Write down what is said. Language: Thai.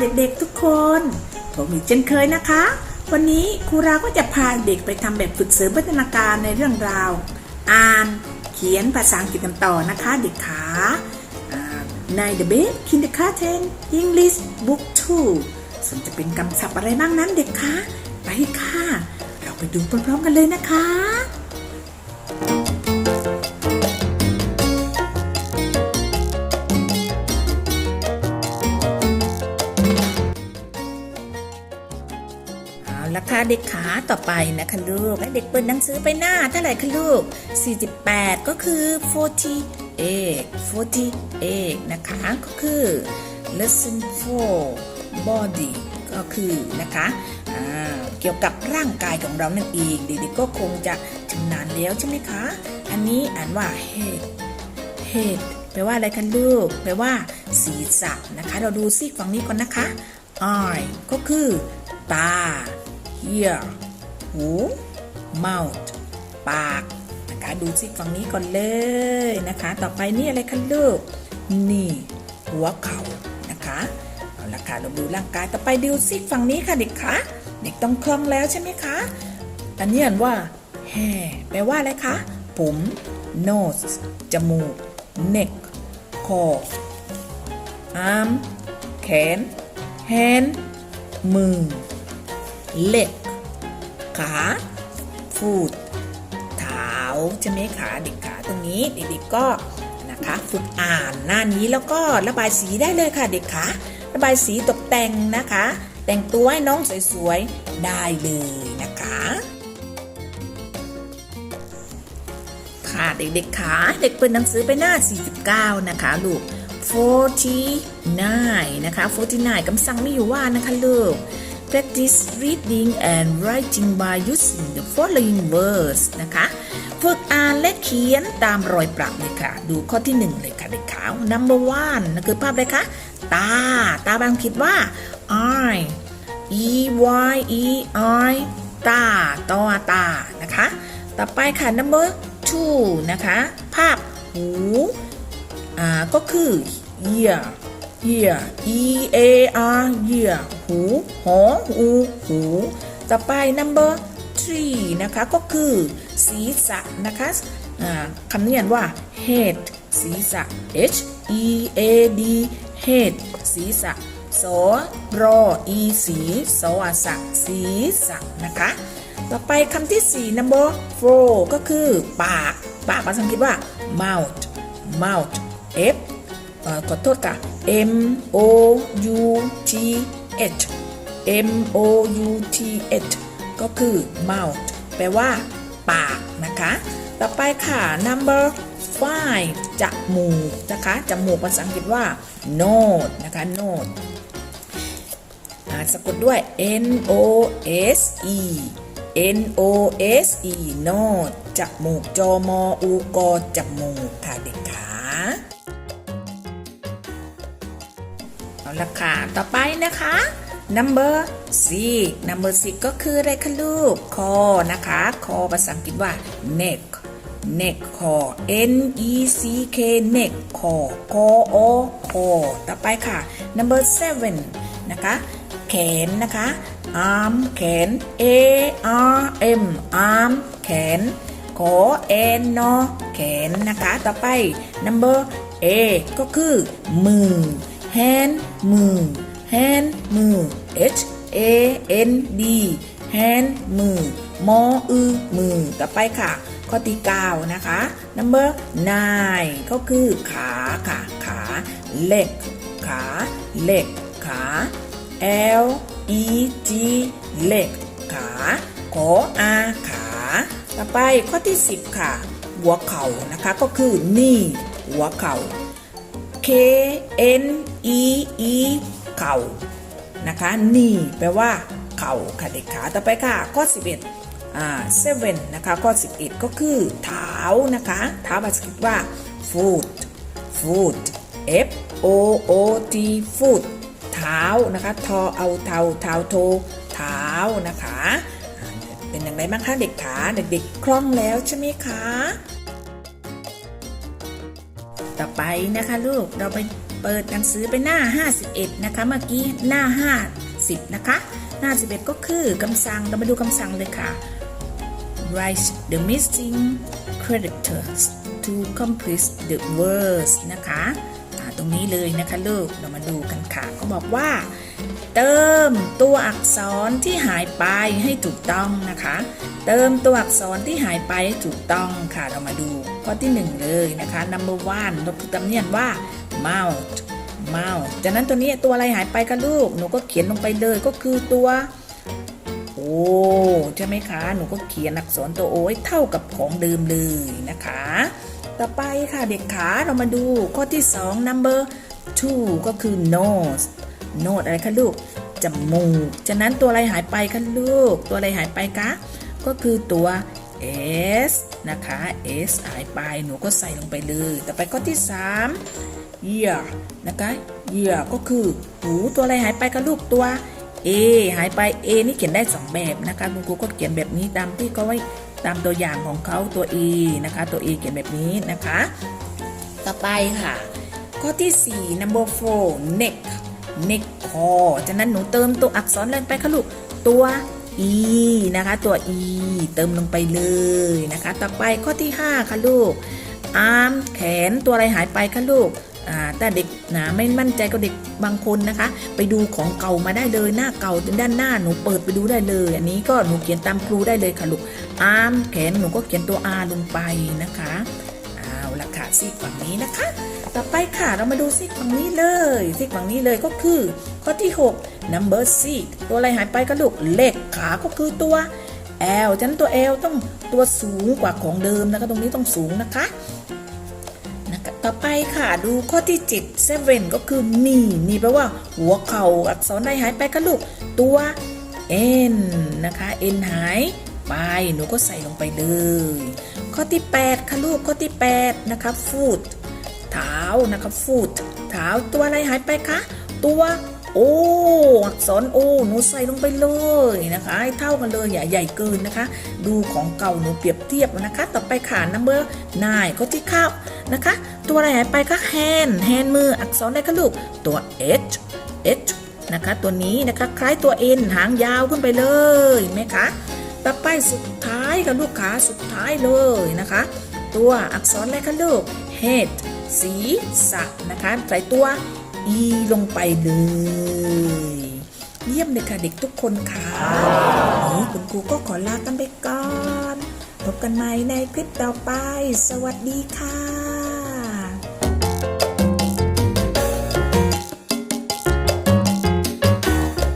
เด็กๆทุกคนผมอีกเช่นเคยนะคะ วันนี้ครูราก็จะพาเด็กไปทำแบบฝึกเสริมพัฒนาการในเรื่องราว อ่านเขียนภาษาอังกฤษกันต่อนะคะเด็กขาใน The Best Kindergarten English Book 2ซึ่งจะเป็นคำศัพท์อะไรบ้างนั้นเด็กคะ ไปค่ะ เราไปดูพร้อมๆกันเลยนะคะาละค่ะเด็กขาต่อไปนะคะลูกและเด็กเปิดหนังสือไปหน้าเท่าไหร่คะลูก 48 ก็คือ 48 48 นะคะ ก็คือ lesson 4 body ก็คือนะคะเกี่ยวกับร่างกายของเรานั่นเองเด็กๆก็คงจะชำนาญแล้วใช่ไหมคะ อันนี้อ่านว่า head head แปลว่าอะไรคะลูก แปลว่า ศีรษะนะคะ เราดูซีกฝั่งนี้ก่อนนะคะ eye ก็คือ ตา ear หู mouth ปากนะคะดูซีกฝั่งนี้ก่อนเลยนะคะ ต่อไปนี่อะไรคะลูก นี่ หัวเข่านะคะเอาละค่ะเราดูร่างกายต่อไปดูซีกฝั่งนี้ค่ะเด็กคะเด็กต้องคล่องแล้วใช่ไหมคะอันนี้อ่านว่า hair แปลว่าอะไรคะผม nose จมูก neck คอ arm แขน hand มือ leg ขา foot เท้าใช่ไหมคะเด็กขาตรงนี้เด็กๆก็นะคะฝึกอ่านหน้านี้แล้วก็ระบายสีได้เลยค่ะเด็กขาระบายสีตกแต่งนะคะ แต่งตัวให้น้องสวยๆได้เลยนะคะค่ะเด็กๆขาเด็กเปิดหนังสือไปหน้า 49 นะคะลูก49 นะคะ49คำสั่งมีอยู่ว่านะคะลูก practice reading and writing by using the following words นะคะ ฝึกอ่านและเขียนตามรอยปรับเลยค่ะ ดูข้อที่ 1 เลยค่ะเด็กขาว number one นั่นคือภาพอะไรคะ ตา ตาบางคิดว่า eye y e eye ตาตอตา นะคะ ต่อไปค่ะ number two นะคะ ภาพหู อ่า ก็คือ ear ear e a r ear หูหอหูหู ต่อไป number three นะคะ ก็คือ ศีรษะนะคะคำนี้อ่านว่า head ศีรษะ h e a d head ศีรษะสอรออีสีสออาสะศีรษะนะคะ ต่อไปคำที่ 4 number four ก็คือ ปาก ปากภาษาอังกฤษว่า mouth mouth f ขอโทษค่ะ m o u t h m o u t h ก็คือ mouth แปลว่า ปากนะคะ ต่อไปค่ะ number five จมูกนะคะ จมูกภาษาอังกฤษว่า nose นะคะ nose สะกดด้วย n o s e n o s e nose จมูก จม อูกอจมูกค่ะเด็ก ละค่ะ ต่อไปนะคะ number six number six ก็คืออะไรคะลูก คอ นะคะ คอภาษาอังกฤษว่า neck neck คอ n e c k neck คอคอโอคอ ต่อไปค่ะ number seven นะคะ แขนนะคะ arm แขน a r m arm แขนขอ n นอแขนนะคะ ต่อไป number a ก็คือมือ hand มือ hand มือ h a n d hand มือมออือมือต่อไปค่ะ ข้อที่9นะคะ number 9ก็คือขาค่ะ ขา leg ขา leg ขา L E G leg ขาขอ R ขา ต่อไปข้อที่ 10 ค่ะ หัวเข่านะคะก็คือนี่ หัวเข่า K N E E เข่านะคะ นี่แปลว่า เข่าค่ะเด็กขาต่อไปค่ะ ข้อ 11อ่า seven นะคะ ข้อ 11 ก็คือ เท้านะคะเท้าภาษาอังกฤษว่า foot foot F O O T foot เท้านะคะ ทอเอาเท้าเท้าโทเท้านะคะ เป็นอย่างไรบ้างคะเด็กขาเด็กๆคล่องแล้วใช่ไหมคะ ต่อไปนะคะลูกเราไปเปิดหนังสือไปหน้า 51 นะคะ เมื่อกี้หน้า 50 นะคะ หน้า 11 ก็คือคำสั่งเรามาดูคำสั่งเลยค่ะ write the missing characters to complete the words นะคะ ตรงนี้เลยนะคะลูก เรามาดูกันค่ะเขาบอกว่า เติมตัวอักษรที่หายไปให้ถูกต้องนะคะ เติมตัวอักษรที่หายไปให้ถูกต้องค่ะ เรามาดูข้อที่หนึ่งเลยนะคะ number one เราคือตำเนียนว่า mouth mouth จากนั้นตัวนี้ตัวอะไรหายไปคะลูก หนูก็เขียนลงไปเลยก็คือตัวโอ้ใช่ไหมคะ หนูก็เขียนอักษรตัวโอให้เท่ากับของเดิมเลยนะคะ ต่อไปค่ะเด็กขาเรามาดูข้อที่ 2 number two ก็คือ nose nose อะไรคะลูก จมูกจากนั้นตัวอะไรหายไปคะลูก ตัวอะไรหายไปคะ ก็คือตัว s นะคะ s หายไป หนูก็ใส่ลงไปเลย ต่อไปข้อที่ 3 ear นะคะ ear ก็คือหูตัวอะไรหายไปคะลูกตัว A หายไป A นี่เขียนได้ 2 แบบนะคะคุณครูก็เขียนแบบนี้ตามที่เขาไว้ ตามตัวอย่างของเขาตัว A นะคะ ตัว A เขียนแบบนี้นะคะ ต่อไปค่ะ ข้อที่ 4 number four neck neck คอจากนั้นหนูเติมตัวอักษรอะไรไปค่ะลูกตัว e นะคะ ตัว e เติมลงไปเลยนะคะ ต่อไปข้อที่ 5 ค่ะลูก arm แขนตัวอะไรหายไปคะลูกแต่เด็กนะไม่มั่นใจก็เด็กบางคนนะคะ ไปดูของเก่ามาได้เลยหน้าเก่าด้านหน้าหนูเปิดไปดูได้เลย อันนี้ก็หนูเขียนตามครูได้เลยค่ะลูก arm แขนหนูก็เขียนตัว r ลงไปนะคะเอาละค่ะซีกฝั่งนี้นะคะ ต่อไปค่ะเรามาดูซีกฝั่งนี้เลยซีกฝั่งนี้เลยก็คือ ข้อที่ 6 number six ตัวอะไรหายไปก็ลูกเลขขาก็คือตัว L ฉะนั้นตัว L ต้องตัวสูงกว่าของเดิมนะคะตรงนี้ต้องสูงนะคะนะคะต่อไปค่ะดูข้อที่7 seven ก็คือ knee นี่แปลว่าหัวเข่าอักษรใดหายไปคะลูกตัว N นะคะ N หาย ไป หนูก็ใส่ลงไปเลย ข้อที่ 8 ค่ะลูกข้อที่ 8 นะคะ foot เท้านะคะ foot เท้าตัวอะไรหายไปคะ ตัวโออักษรโอหนูใส่ลงไปเลยนะคะให้เท่ากันเลยอย่าใหญ่เกินนะคะ ดูของเก่าหนูเปรียบเทียบนะคะ ต่อไปค่ะ number 9ข้อที่เข้านะคะ ตัวอะไรหายไปคะ hand hand มืออักษรอะไรคะลูก ตัว h h นะคะ ตัวนี้นะคะคล้ายตัว n หางยาวขึ้นไปเลยเห็นไหมคะ ต่อไปสุดท้ายกับลูกขาสุดท้ายเลยนะคะ ตัวอักษรอะไรคะลูก head สีสะนะคะใส่ตัว e ลงไปเลยเยี่ยมเลยค่ะเด็กทุกคนค่ะนี่คุณครูก็ขอลากันไปก่อน พบกันใหม่ในคลิปต่อไป สวัสดีค่ะ